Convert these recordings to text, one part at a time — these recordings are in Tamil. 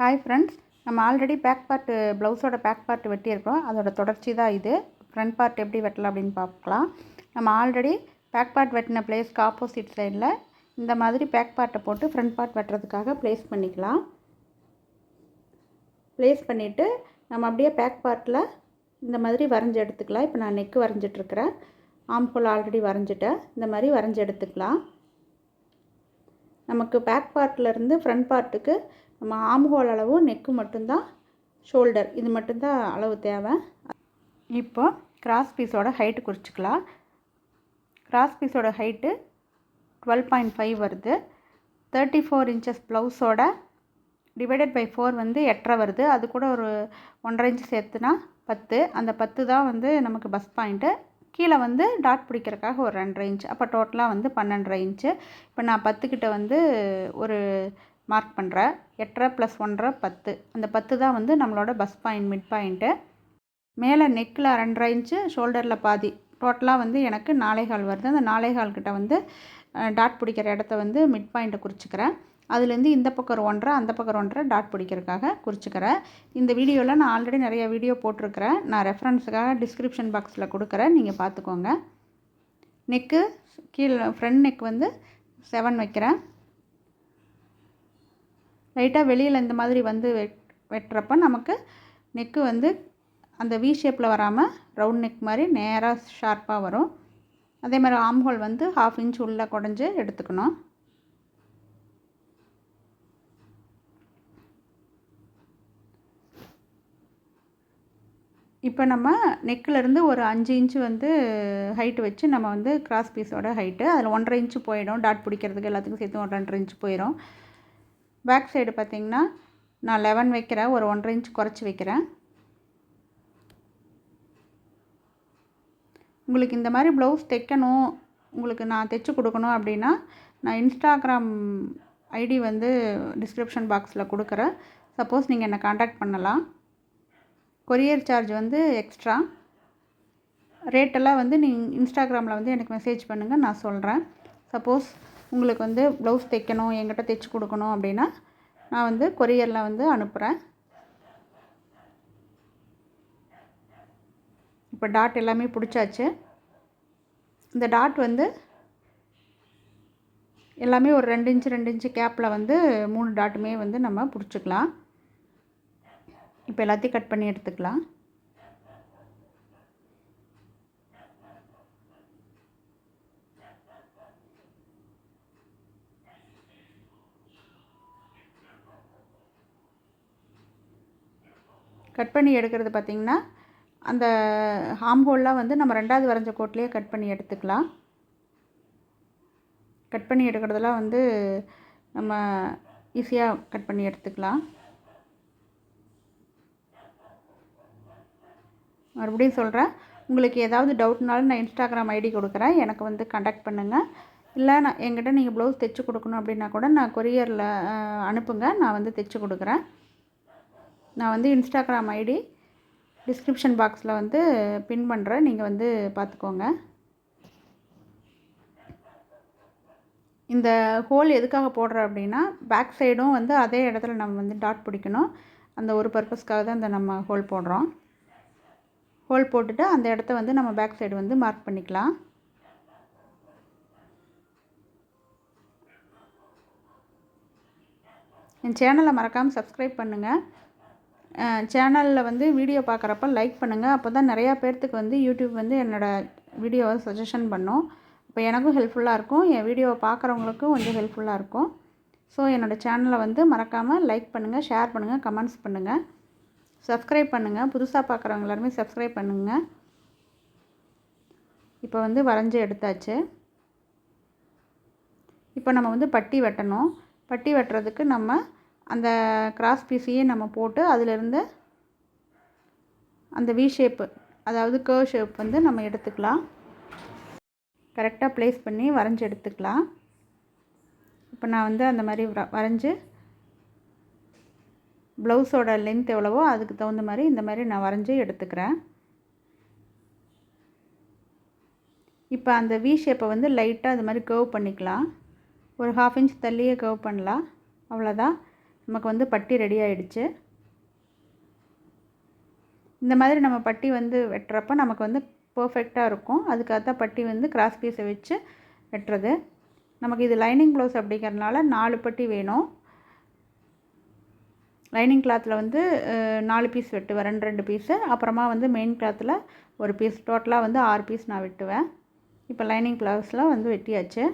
ஹாய் ஃப்ரெண்ட்ஸ் நம்ம ஆல்ரெடி பேக் பார்ட்டு ப்ளவுஸோட பேக் பார்ட்டு வெட்டியிருக்கோம் அதோட தொடர்ச்சி தான் இது. ஃப்ரண்ட் பார்ட் எப்படி வெட்டலாம் அப்படின்னு பார்க்கலாம். நம்ம ஆல்ரெடி பேக் பார்ட் வெட்டின பிளேஸ்க்கு ஆப்போசிட் சைடில் இந்த மாதிரி பேக் பார்ட்டை போட்டு ஃப்ரண்ட் பார்ட் வெட்டுறதுக்காக ப்ளேஸ் பண்ணிக்கலாம். ப்ளேஸ் பண்ணிவிட்டு நம்ம அப்படியே பேக் பார்ட்டில் இந்த மாதிரி வரைஞ்சி எடுத்துக்கலாம். இப்போ நான் நெக்கு வரைஞ்சிட்ருக்கிறேன் ஆம்ஹோல் ஆல்ரெடி வரைஞ்சிட்டேன். இந்த மாதிரி வரைஞ்சி எடுத்துக்கலாம். நமக்கு பேக் பார்ட்லேருந்து ஃப்ரண்ட் பார்ட்டுக்கு நம்ம ஆம்ஹோல் அளவு நெக்கு மட்டும்தான் ஷோல்டர் இது மட்டும்தான் அளவு தேவை. இப்போ கிராஸ் பீஸோட ஹைட்டு குறிச்சிக்கலாம். கிராஸ் பீஸோட ஹைட்டு டுவெல் பாயிண்ட் ஃபைவ் வருது. தேர்ட்டி ஃபோர் இன்ச்சஸ் ப்ளவுஸோட டிவைடட் பை ஃபோர் வந்து எட்டரை வருது. அது கூட ஒரு ஒன்றரை இன்ச்சு சேர்த்துனா பத்து. அந்த பத்து தான் வந்து நமக்கு பஸ் பாயிண்ட்டு கீழே வந்து டாட் பிடிக்கிறதுக்காக ஒரு ரெண்டரை இன்ச் அப்போ டோட்டலாக வந்து பன்னெண்டரை இன்ச்சு இப்போ நான் பத்துக்கிட்ட வந்து ஒரு மார்க் பண்ணுறேன் எட்டரை ப்ளஸ் ஒன்றரை பத்து. அந்த பத்து தான் வந்து நம்மளோட பஸ் பாயிண்ட் மிட் பாயிண்ட்டு மேலே நெக்கில் ரெண்டரை இன்ச்சு ஷோல்டரில் பாதி. டோட்டலாக வந்து எனக்கு நாலேகால் வருது. அந்த நாலேகால் கிட்ட வந்து டாட் பிடிக்கிற இடத்த வந்து மிட் பாயிண்ட்டை குறிச்சிக்கிறேன். அதுலேருந்து இந்த பக்கம் ஒரு ஒன்றரை அந்த பக்கம் ஒன்றரை டாட் பிடிக்கிறதுக்காக குறிச்சிக்கிறேன். இந்த வீடியோவில் நான் ஆல்ரெடி நிறைய வீடியோ போட்டிருக்கிறேன். நான் ரெஃபரன்ஸுக்காக டிஸ்கிரிப்ஷன் பாக்ஸில் கொடுக்குறேன். நீங்கள் பார்த்துக்கோங்க. நெக்கு கீழே ஃப்ரண்ட் நெக் வந்து செவன் வைக்கிறேன். லைட்டாக வெளியில் இந்த மாதிரி வந்து வெட் வெட்டுறப்ப நமக்கு நெக்கு வந்து அந்த வி ஷேப்பில் வராமல் ரவுண்ட் நெக் மாதிரி நேராக ஷார்ப்பாக வரும். அதே மாதிரி ஆம்ஹோல் வந்து ஹாஃப் இன்ச் உள்ளே குடஞ்சி எடுத்துக்கணும். இப்போ நம்ம நெக்கிலேருந்து ஒரு அஞ்சு இன்ச்சு வந்து ஹைட்டு வச்சு நம்ம வந்து கிராஸ் பீஸோட ஹைட்டு அதில் ஒன்றரை இன்ச்சு போயிடும். டாட் பிடிக்கிறதுக்கு எல்லாத்துக்கும் சேர்த்து ஒரு ரெண்டரை இன்ச்சு போயிடும் பேக் சைடு பார்த்திங்கன்னா நான் லெவன் வைக்கிறேன் ஒரு ஒன்றரை இன்ச் குறைச்சி வைக்கிறேன். உங்களுக்கு இந்த மாதிரி ப்ளவுஸ் தைக்கணும் உங்களுக்கு நான் தைச்சி கொடுக்கணும் அப்படின்னா நான் இன்ஸ்டாகிராம் ஐடி வந்து டிஸ்கிரிப்ஷன் பாக்ஸில் கொடுக்குறேன். சப்போஸ் நீங்கள் என்னை காண்டாக்ட் பண்ணலாம். கொரியர் சார்ஜ் வந்து எக்ஸ்ட்ரா ரேட்டெல்லாம் வந்து நீங்கள் இன்ஸ்டாகிராமில் வந்து எனக்கு மெசேஜ் பண்ணுங்கள் நான் சொல்கிறேன் சப்போஸ் உங்களுக்கு வந்து ப்ளவுஸ் தைக்கணும் என்கிட்ட தைச்சி கொடுக்கணும் அப்படின்னா நான் வந்து கொரியரில் வந்து அனுப்புகிறேன். இப்போ டாட் எல்லாமே பிடிச்சாச்சு. இந்த டாட் வந்து எல்லாமே ஒரு ரெண்டு இன்ச்சு ரெண்டு இன்ச்சு கேப்பில் வந்து மூணு டாட்டுமே வந்து நம்ம பிடிச்சிக்கலாம். இப்போ எல்லாத்தையும் கட் பண்ணி எடுத்துக்கலாம். கட் பண்ணி எடுக்கிறது பார்த்திங்கன்னா அந்த ஹாம் ஹோல்லாம் வந்து நம்ம ரெண்டாவது வரைஞ்ச கோட்லேயே கட் பண்ணி எடுத்துக்கலாம். கட் பண்ணி எடுக்கிறதெல்லாம் வந்து நம்ம ஈஸியாக கட் பண்ணி எடுத்துக்கலாம். மறுபடியும் சொல்கிறேன் உங்களுக்கு ஏதாவது டவுட்னாலும் நான் இன்ஸ்டாகிராம் ஐடி கொடுக்குறேன். எனக்கு வந்து காண்டாக்ட் பண்ணுங்கள் இல்லை நான் என்கிட்ட நீங்கள் ப்ளவுஸ் தைச்சி கொடுக்கணும் அப்படின்னா கூட நான் கொரியரில் அனுப்புங்க. நான் வந்து தைச்சி கொடுக்குறேன். நான் வந்து இன்ஸ்டாகிராம் ஐடி டிஸ்கிரிப்ஷன் பாக்ஸில் வந்து பின் பண்ணுறேன் நீங்கள் வந்து பார்த்துக்கோங்க இந்த ஹோல் எதுக்காக போடுறேன் அப்படின்னா பேக் சைடும் வந்து அதே இடத்துல நம்ம வந்து டாட் பிடிக்கணும். அந்த ஒரு பர்பஸ்க்காக தான் இந்த நம்ம ஹோல் போடுறோம். ஹோல் போட்டுட்டு அந்த இடத்த வந்து நம்ம பேக் சைடு வந்து மார்க் பண்ணிக்கலாம். என் சேனலை மறக்காமல் சப்ஸ்கிரைப் பண்ணுங்கள் சேனலில் வந்து வீடியோ பார்க்குறப்ப லைக் பண்ணுங்கள் அப்போ தான் நிறையா பேர்த்துக்கு வந்து யூடியூப் வந்து என்னோடய வீடியோவை சஜஷன் பண்ணும். இப்போ எனக்கும் ஹெல்ப்ஃபுல்லாக இருக்கும். என் வீடியோவை பார்க்குறவங்களுக்கும் கொஞ்சம் ஹெல்ப்ஃபுல்லாக இருக்கும். ஸோ என்னோடய சேனலை வந்து மறக்காமல் லைக் பண்ணுங்கள் ஷேர் பண்ணுங்கள் கமெண்ட்ஸ் பண்ணுங்கள் சப்ஸ்கிரைப் பண்ணுங்கள் புதுசாக பார்க்குறவங்க எல்லாருமே சப்ஸ்கிரைப் பண்ணுங்கள் இப்போ வந்து வரைஞ்சி எடுத்தாச்சு. இப்போ நம்ம வந்து பட்டி வெட்டணும். பட்டி வெட்டுறதுக்கு நம்ம அந்த கிராஸ் பீஸையே நம்ம போட்டு அதிலிருந்து அந்த வி ஷேப்பு அதாவது கேர்வ் ஷேப் வந்து நம்ம எடுத்துக்கலாம். கரெக்டாக ப்ளேஸ் பண்ணி வரைஞ்சி எடுத்துக்கலாம். இப்போ நான் வந்து அந்த மாதிரி வரைஞ்சி ப்ளவுஸோட லென்த் எவ்வளவோ அதுக்கு தகுந்த மாதிரி இந்த மாதிரி நான் வரைஞ்சி எடுத்துக்கிறேன். இப்போ அந்த வி ஷேப்பை வந்து லைட்டாக அது மாதிரி கர்வ் பண்ணிக்கலாம். ஒரு ஹாஃப் இன்ச் தள்ளியே கர்வ் பண்ணலாம். அவ்வளோதான் நமக்கு வந்து பட்டி ரெடி ஆகிடுச்சு இந்த மாதிரி நம்ம பட்டி வந்து வெட்டுறப்ப நமக்கு வந்து பர்ஃபெக்டாக இருக்கும். அதுக்காக தான் பட்டி வந்து கிராஸ் பீஸை வச்சு வெட்டுறது. நமக்கு இது லைனிங் ப்ளவுஸ் அப்படிங்கிறதுனால நாலு பட்டி வேணும். லைனிங் கிளாத்தில் வந்து நாலு பீஸ் வெட்டுவேன். ரெண்டு ரெண்டு பீஸு அப்புறமா வந்து மெயின் கிளாத்தில் ஒரு பீஸ் டோட்டலாக வந்து ஆறு பீஸ் நான் வெட்டுவேன். இப்போ லைனிங் ப்ளவுஸில் வந்து வெட்டியாச்சு.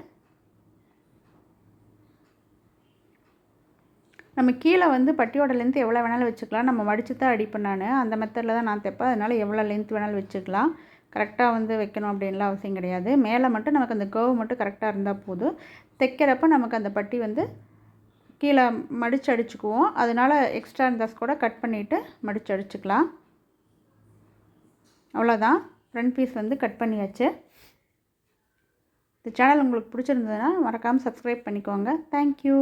நம்ம கீழே வந்து பட்டியோட லென்த் எவ்வளோ வேணாலும் வச்சுக்கலாம். நம்ம மடித்து தான் அடிப்பேன் நான். அந்த மெத்தடில் தான் நான் தைப்பேன். அதனால் எவ்வளோ லென்த் வேணாலும் வச்சுக்கலாம். கரெக்டாக வந்து வைக்கணும் அப்படின்லாம் அவசியம் கிடையாது. மேலே மட்டும் நமக்கு அந்த கர்வ் மட்டும் கரெக்டாக இருந்தால் போதும். தைக்கிறப்ப நமக்கு அந்த பட்டி வந்து கீழே மடித்து அடிச்சுக்குவோம். அதனால் எக்ஸ்ட்ரா இருந்தாஸ் கூட கட் பண்ணிவிட்டு மடித்து அடிச்சுக்கலாம். அவ்வளோதான் ஃப்ரண்ட் பீஸ் வந்து கட் பண்ணியாச்சு. இந்த சேனல் உங்களுக்கு பிடிச்சிருந்ததுன்னா மறக்காமல் சப்ஸ்கிரைப் பண்ணிக்கோங்க. தேங்க்யூ